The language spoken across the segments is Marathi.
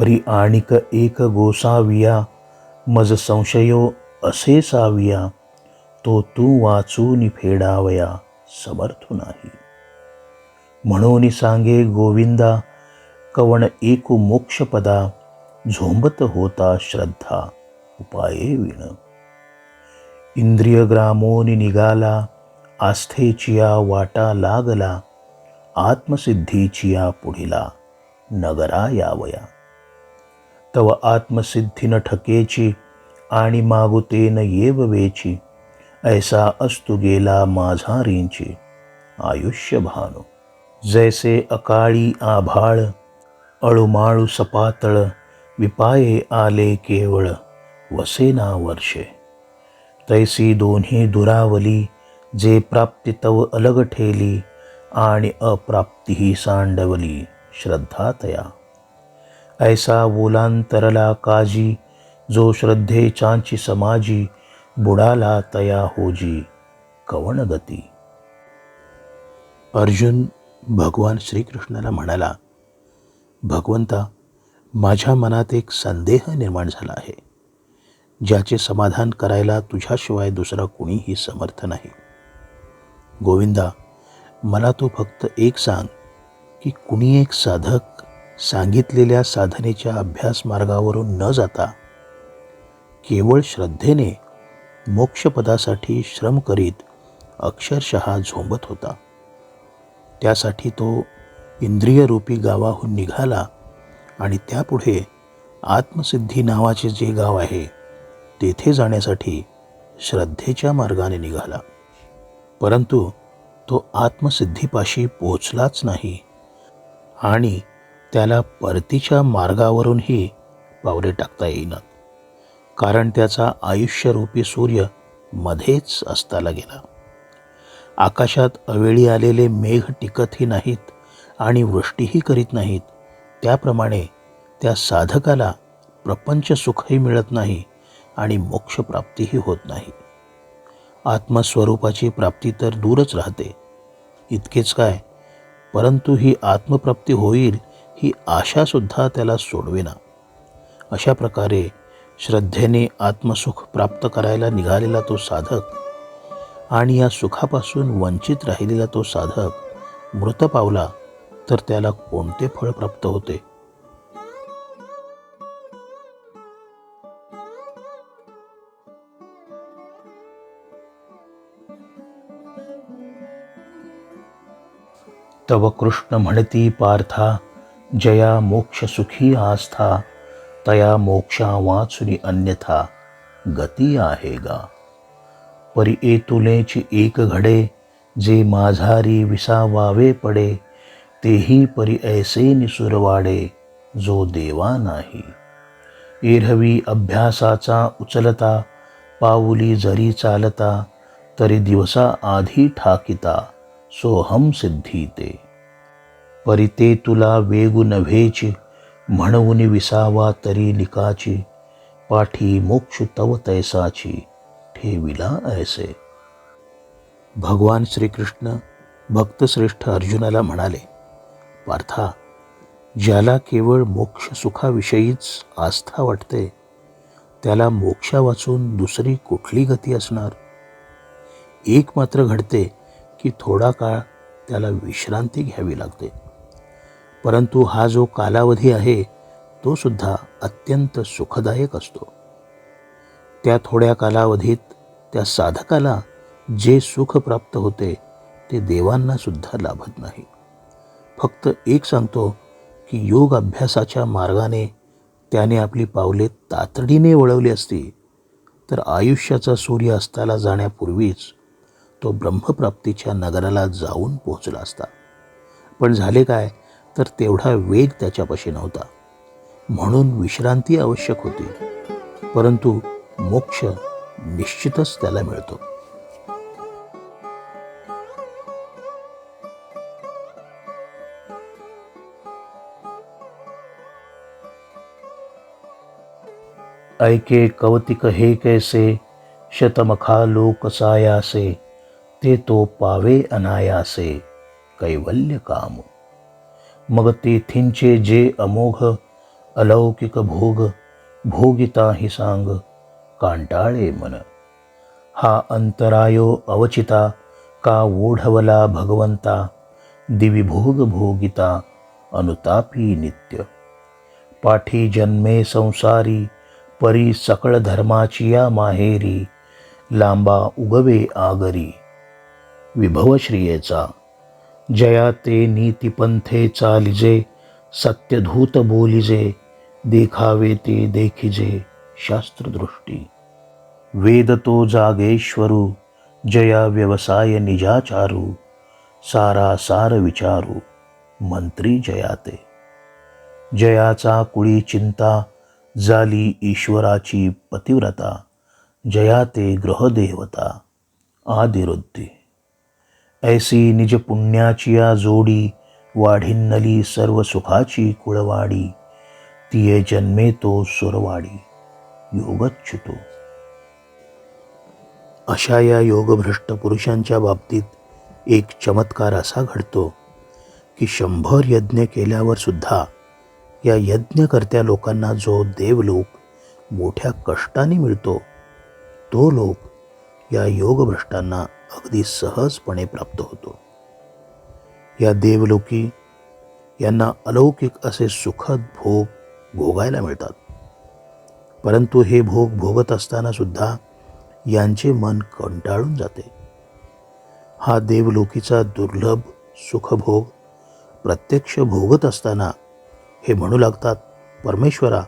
परी आणिक एक गोसाविया मज संशयो असे साविया तो तू वाचून फेडावया समर्थ नाही. म्हणून सांगे गोविंदा कवण एकू मोक्षपदा झोंबत होता श्रद्धा उपाये विण. इंद्रिय ग्रामोनी निघाला आस्थेचिया वाटा लागला आत्मसिद्धीचिया पुढिला नगरा यावया. तव आत्मसिद्धीन ठकेची आणि मागुतेन येव वेची. ऐसा असतु गेला माझा रिंची. आयुष्य भानो. जैसे अकाळी आभाळ अळुमाळू सपातळ विपाये आले केवळ वसेना वर्षे. तैसी दोन्ही दुरावली जे प्राप्ती तव अलग ठेली आणि अप्राप्तीही सांडवली श्रद्धातया ऐसा बोलांतरला काजी जो श्रद्धेचांची समाजी बुडाला तया होजी कवण गती अर्जुन भगवान श्रीकृष्णाला म्हणाला भगवंता माझ्या मनात एक संदेह निर्माण झाला आहे ज्याचे समाधान करायला तुझ्याशिवाय दुसरा कुणीही समर्थ नाही. गोविंदा मला तू फक्त एक सांग की कुणी एक साधक सांगितलेल्या साधनेच्या अभ्यास मार्गावरून न जाता केवळ श्रद्धेने मोक्षपदासाठी श्रम करीत अक्षरशः झोंबत होता. त्यासाठी तो इंद्रियरूपी गावाहून निघाला आणि त्यापुढे आत्मसिद्धी नावाचे जे गाव आहे तेथे जाण्यासाठी श्रद्धेच्या मार्गाने निघाला. परंतु तो आत्मसिद्धीपाशी पोचलाच नाही आणि त्याला परतीच्या मार्गावरूनही पावले टाकता येईनात कारण त्याचा आयुष्यरूपी सूर्य मध्येच अस्ताला गेला. आकाशात अवेळी आलेले मेघ टिकतही नाहीत आणि वृष्टीही करीत नाहीत. त्याप्रमाणे त्या साधकाला प्रपंच सुखही मिळत नाही आणि मोक्षप्राप्तीही होत नाही. आत्मस्वरूपाची प्राप्ती तर दूरच राहते. इतकेच काय? परंतु ही आत्मप्राप्ती होईल ही आशासुद्धा त्याला सोडवेना. अशा प्रकारे श्रद्धेने आत्मसुख प्राप्त करायला निघालेला तो साधक आणि या सुखापासून वंचित राहिलेला तो साधक मृत पावला तर त्याला कोणते फळ प्राप्त होते? तव कृष्ण म्हणती पार्था जया मोक्ष सुखी आस्था तया मोक्षा वाचुनी अन्यथा गती आहे गा. परी ए तुलेची एक घडे जे माझारी विसावावे पडे तेही परी ऐसे निसुरवाडे जो देवा नाही. एरवी अभ्यासाचा उचलता पाऊली जरी चालता तरी दिवसा आधी ठाकिता सोहम सिद्धी ते. परिते तुला वेगू नव्हेची म्हणून विसावा तरी लिकाची पाठी मोक्ष तव तैसाची ठेविला ऐसे. भगवान श्रीकृष्ण भक्तश्रेष्ठ अर्जुनाला म्हणाले पार्था ज्याला केवळ मोक्ष सुखाविषयीच आस्था वाटते त्याला मोक्षा वाचून दुसरी कुठली गती असणार? एक मात्र घडते की थोडा काळ त्याला विश्रांती घ्यावी लागते. परंतु हा जो कालावधी आहे तो सुद्धा अत्यंत सुखदायक असतो. त्या थोड्या कालावधीत त्या साधकाला जे सुख प्राप्त होते ते देवांना सुद्धा लाभत नाही. फक्त एक सांगतो की योग अभ्यासाच्या मार्गाने त्याने आपली पावले तातडीने वळवली असती तर आयुष्याचा सूर्य अस्ताला जाण्यापूर्वीच तो ब्रह्मप्राप्तीच्या नगराला जाऊन पोहोचला असता. पण झाले काय तर तेवढा वेग त्याच्यापाशी नव्हता. म्हणून विश्रांती आवश्यक होती. परंतु मोक्ष निश्चितच त्याला मिळतो. ऐके कवतिक हे कैसे शतमखा लोक सायासे ते तो पावे अनायासे कैवल्य काम। मग तेथींचे जे अमोघ अलौकिक भोग भोगिता हि सांग कांटाळे मन. हा अंतरायो अवचिता का ओढवला भगवंता दिविभोग भोगिता अनुतापी नित्य. पाठी जन्मे संसारी परी सकळ धर्माची या माहेरी लांबा उगवे आगरी. विभवश्रियेचा जया ते नीतिपंथे चालिजे सत्यधूत बोलिजे देखावे ते देखिजे शास्त्रदृष्टी। वेद तो जागेश्वरू जया व्यवसाय निजाचारू सारा सार विचारू मंत्री जयाते। जयाचा कुळी चिंता झाली ईश्वराची पतिव्रता जयाते ग्रहदेवता आदिरुद्धी। ऐसी निज पुण्याचिया जोडी वाढिन्नली सर्व सुखाची कुळवाडी. तिये जन्मे तो सुरवाडी योगच्छुतो अशा या योगभ्रष्ट पुरुषांच्या बाबतीत एक चमत्कार असा घडतो की शंभर यज्ञ केल्यावर सुद्धा या यज्ञकर्त्या लोकांना जो देवलोक मोठ्या कष्टाने मिळतो तो लोक या योगभ्रष्टांना अगदी सहजपणे प्राप्त होतो. या देवलोकी यांना अलौकिक असे सुखद भोग भोगायला मिळतात. परंतु हे भोग भोगत असताना सुद्धा यांचे मन कंटाळून जाते. हा देवलोकीचा दुर्लभ सुखभोग प्रत्यक्ष भोगत असताना हे म्हणू लागतात परमेश्वरा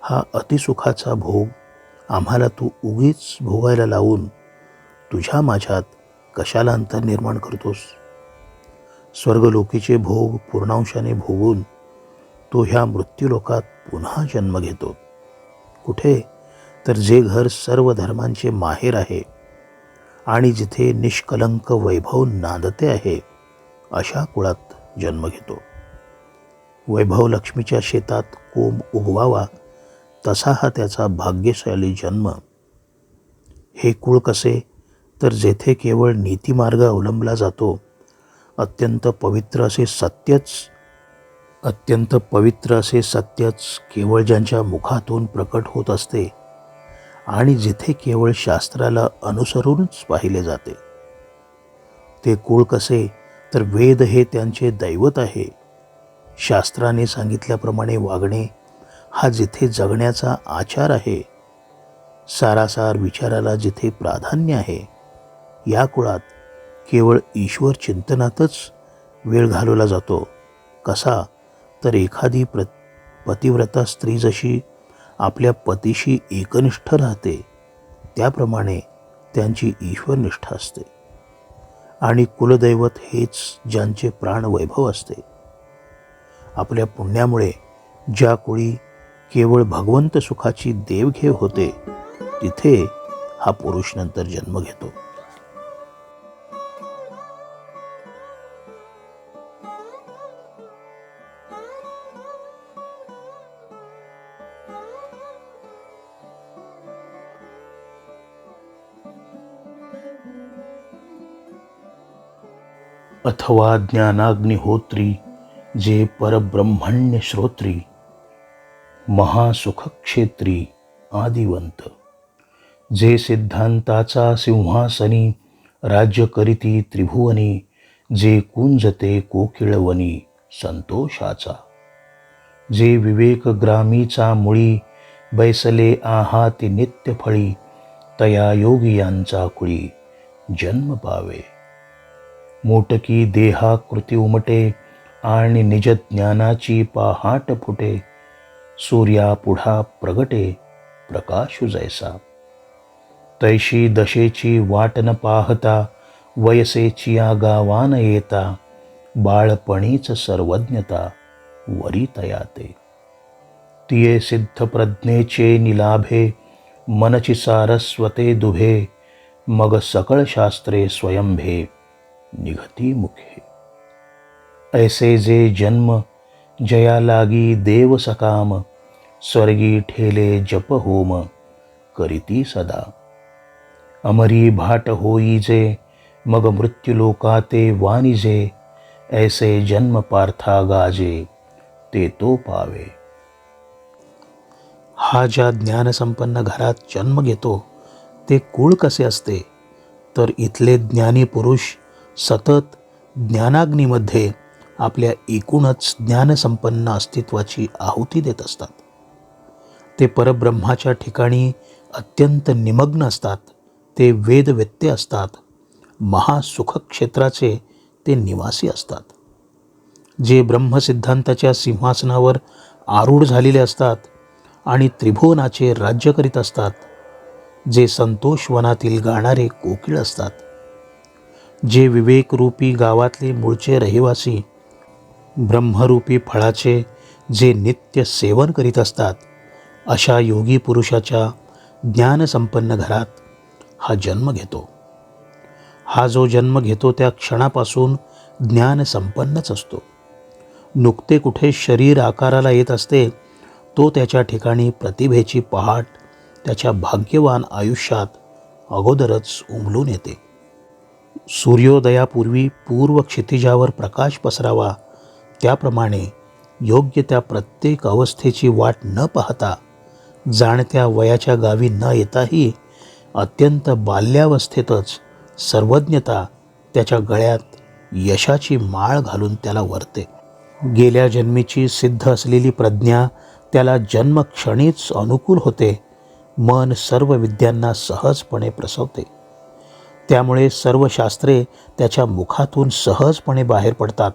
हा अतिसुखाचा भोग आम्हाला तू उगीच भोगायला लावून तुझ्या माझ्यात कशाला अंतर निर्माण करतोस? स्वर्गलोकीचे भोग पूर्णांशाने भोगून तो ह्या मृत्यूलोकात पुन्हा जन्म घेतो. कुठे? तर जे घर सर्व धर्मांचे माहेर आहे आणि जिथे निष्कलंक वैभव नांदते आहे अशा कुळात जन्म घेतो. वैभव लक्ष्मीच्या शेतात कोंब उगवावा तसा हा त्याचा भाग्यशाली जन्म. हे कुळ कसे? तर जेथे केवळ नीतिमार्ग अवलंबला जातो अत्यंत पवित्र असे सत्यच अत्यंत पवित्र असे सत्यच केवळ ज्यांच्या मुखातून प्रकट होत असते आणि जिथे केवळ शास्त्राला अनुसरूनच पाहिले जाते. ते कुळ कसे तर वेद हे त्यांचे दैवत आहे. शास्त्राने सांगितल्याप्रमाणे वागणे हा जिथे जगण्याचा आचार आहे सारासार विचाराला जिथे प्राधान्य आहे. या कुळात केवळ ईश्वर चिंतनातच वेळ घालवला जातो. कसा? तर एखादी प्र पतिव्रता स्त्री जशी आपल्या पतीशी एकनिष्ठ राहते त्याप्रमाणे त्यांची ईश्वरनिष्ठा असते. आणि कुलदैवत हेच ज्यांचे प्राणवैभव असते. आपल्या पुण्यामुळे ज्या कुळी केवळ भगवंत सुखाची देवघेव होते तिथे हा पुरुष नंतर जन्म घेतो. अथवा ज्ञानाग्निहोत्री जे परब्रह्मण्य श्रोत्री महासुखक्षेत्री आदिवंत। जे सिद्धांताचा सिंहासनी राज्य करीती त्रिभुवनी जे कुंजते कोकिळवनी संतोषाचा। जे विवेकग्रामीचा मुळी बैसले आहाती नित्यफळी तया योगियांचा कुळी जन्म पावे। मोटकी देहाकृती उमटे आणि निज ज्ञानाची पहाट फुटे. सूर्या पुढा प्रगटे प्रकाश जैसा. तैशी दशेची वाट न पाहता वयसेची गावान येता बाळपणीच सर्वज्ञता वरी तयाते. तिये सिद्ध प्रज्ञेचे निलाभे मनची सारस्वते दुभे मग सकळ शास्त्रे स्वयंभे. निघती मुखे। ऐसे जे जन्म जया लागी देव सकाम स्वर्गी ठेले जप होम करीती सदा। अमरी भाट होई जे मग मृत्युलोकाते वाणिजे ऐसे जन्म पार्था गाजे ते तो पावे। हा ज्या ज्ञानसंपन्न घरात जन्म घेतो ते कुळ कसे असते? तर इथले ज्ञानी पुरुष सतत ज्ञानाग्नीमध्ये आपल्या एकूणच ज्ञानसंपन्न अस्तित्वाची आहुती देत असतात. ते परब्रह्माच्या ठिकाणी अत्यंत निमग्न असतात. ते वेदवेत्ते असतात. महासुखक्षेत्राचे ते निवासी असतात. जे ब्रह्मसिद्धांताच्या सिंहासनावर आरूढ झालेले असतात आणि त्रिभुवनाचे राज्य करीत असतात जे संतोषवनातील गाणारे कोकिळ असतात. जे विवेकरूपी गावातले मूळचे रहिवासी ब्रह्मरूपी फळाचे जे नित्य सेवन करीत असतात अशा योगी पुरुषाच्या ज्ञानसंपन्न घरात हा जन्म घेतो. हा जो जन्म घेतो त्या क्षणापासून ज्ञान संपन्नच असतो. नुकते कुठे शरीर आकाराला येत असते तो त्याच्या ठिकाणी प्रतिभेची पहाट त्याच्या भाग्यवान आयुष्यात अगोदरच उमलून येते. सूर्योदयापूर्वी पूर्व क्षितिजावर प्रकाश पसरावा. त्याप्रमाणे योग्य त्या प्रत्येक अवस्थेची वाट न पाहता जाणत्या वयाच्या गावी न येताही अत्यंत बाल्यावस्थेतच सर्वज्ञता त्याच्या गळ्यात यशाची माळ घालून त्याला वरते. गेल्या जन्मीची सिद्ध असलेली प्रज्ञा त्याला जन्मक्षणीच अनुकूल होते. मन सर्व विद्यांना सहजपणे प्रसवते. त्यामुळे सर्व शास्त्रे त्याच्या मुखातून सहजपणे बाहेर पडतात.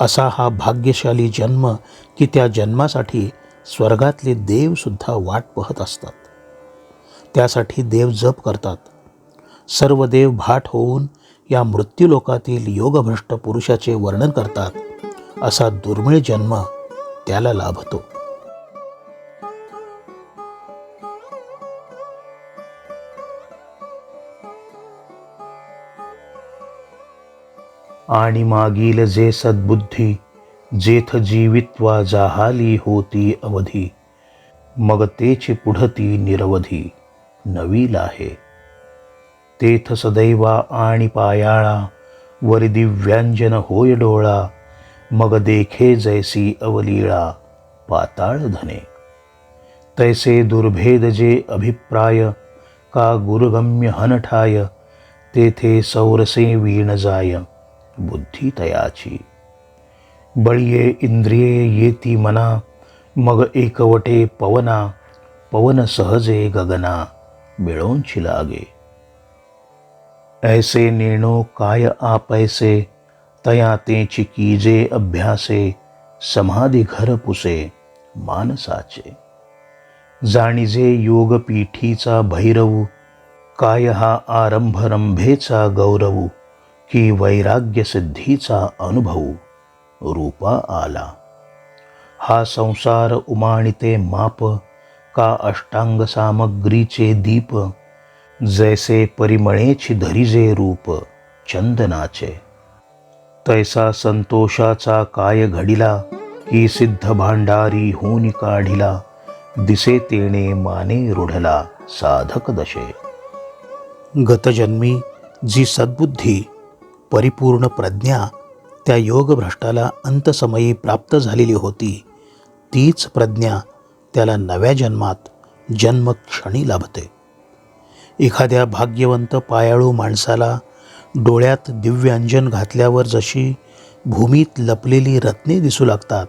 असा हा भाग्यशाली जन्म की त्या जन्मासाठी स्वर्गातले देवसुद्धा वाट पाहत असतात. त्यासाठी देव जप करतात. सर्व देव भाट होऊन या मृत्यूलोकातील योगभ्रष्ट पुरुषाचे वर्णन करतात. असा दुर्मिळ जन्म त्याला लाभतो. आणि मागील जे सद्बुद्धी जेथ जीवित्वा जाहाली होती अवधी मग तेची पुढती निरवधी नवील आहे. तेथ सदैवा आणि पायाळा वर दिव्यांजन होय डोळा मग देखे जैसी अवलीळा पाताळ धने. तैसे दुर्भेद जे अभिप्राय का गुरुगम्य हनठाय तेथे सौरसे वीण जाय. बुद्धी तयाची बळिये इंद्रिये येती मना मग एकवटे पवना पवन सहजे गगना मिळवूनची लागे। ऐसे नेणो काय आपैसे तया तेची कीजे अभ्यासे समाधी घर पुसे मानसाचे। जाणीजे योगपीठीचा भैरवू काय हा आरंभ रंभेचा गौरवू। की वैराग्य सिद्धीचा अनुभव रूपा आला. हा संसार उमाणिते माप का अष्टांग सामग्रीचे दीप जैसे परिमळेची धरिजे रूप चंदनाचे. तैसा संतोषाचा काय घडिला की सिद्ध भांडारी होऊन काढिला दिसे तेणे माने रुढला साधक दशे गतजन्मी जी सद्बुद्धी परिपूर्ण प्रज्ञा त्या योगभ्रष्टाला अंतसमयी प्राप्त झालेली होती. तीच प्रज्ञा त्याला नव्या जन्मात जन्मक्षणी लाभते. एखाद्या भाग्यवंत पायाळू माणसाला डोळ्यात दिव्यांजन घातल्यावर जशी भूमीत लपलेली रत्ने दिसू लागतात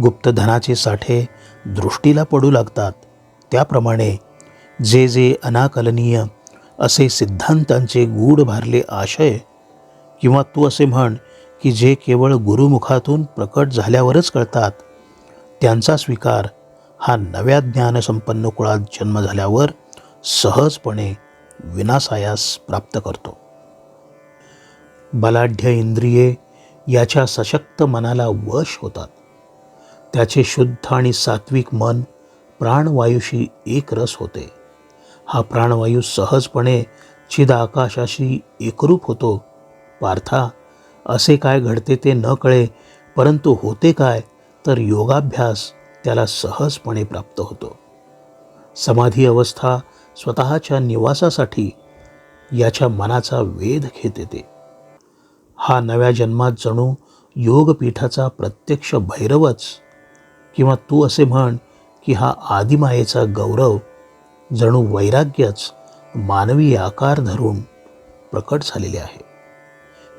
गुप्तधनाचे साठे दृष्टीला पडू लागतात त्याप्रमाणे जे जे अनाकलनीय असे सिद्धांतांचे गूढ भारले आशय किंवा तू असे म्हण की जे केवळ गुरुमुखातून प्रकट झाल्यावरच कळतात. त्यांचा स्वीकार हा नव्या ज्ञानसंपन्न कुळात जन्म झाल्यावर सहजपणे विनासायास प्राप्त करतो. बलाढ्य इंद्रिये याच्या सशक्त मनाला वश होतात. त्याचे शुद्ध आणि सात्विक मन प्राणवायूशी एक रस होते. हा प्राणवायू सहजपणे चिद आकाशाशी एकरूप होतो पार्था असे काय घडते ते न कळे परंतु होते काय तर योगाभ्यास त्याला सहजपणे प्राप्त होतो. समाधी अवस्था स्वतःच्या निवासासाठी याच्या मनाचा वेध घेत येते. हा नव्या जन्मात जणू योगपीठाचा प्रत्यक्ष भैरवच किंवा तू असे म्हण की हा आदिमायेचा गौरव जणू वैराग्यच मानवी आकार धरून प्रकट झालेले आहे.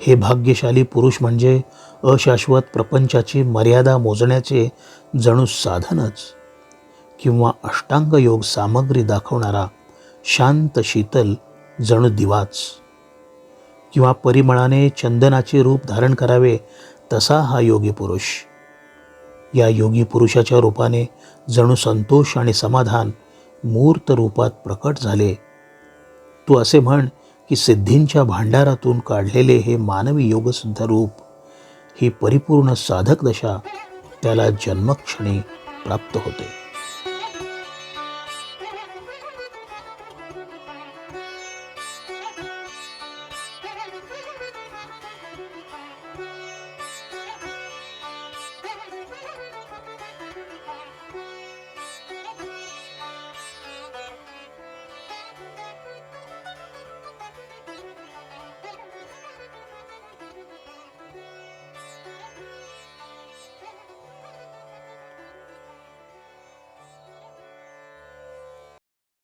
हे भाग्यशाली पुरुष म्हणजे अशाश्वत प्रपंचाची मर्यादा मोजण्याचे जणू साधनच. किंवा अष्टांग योग सामग्री दाखवणारा शांत शीतल जणू दिवाच. किंवा परिमळाने चंदनाचे रूप धारण करावे तसा हा योगी पुरुष. या योगी पुरुषाच्या रूपाने जणू संतोष आणि समाधान मूर्त रूपात प्रकट झाले. तू असे म्हण की सिद्धींच्या भांडारातून काढलेले हे मानवी योगसिद्ध रूप ही परिपूर्ण साधक दशा त्याला जन्मक्षणी प्राप्त होते.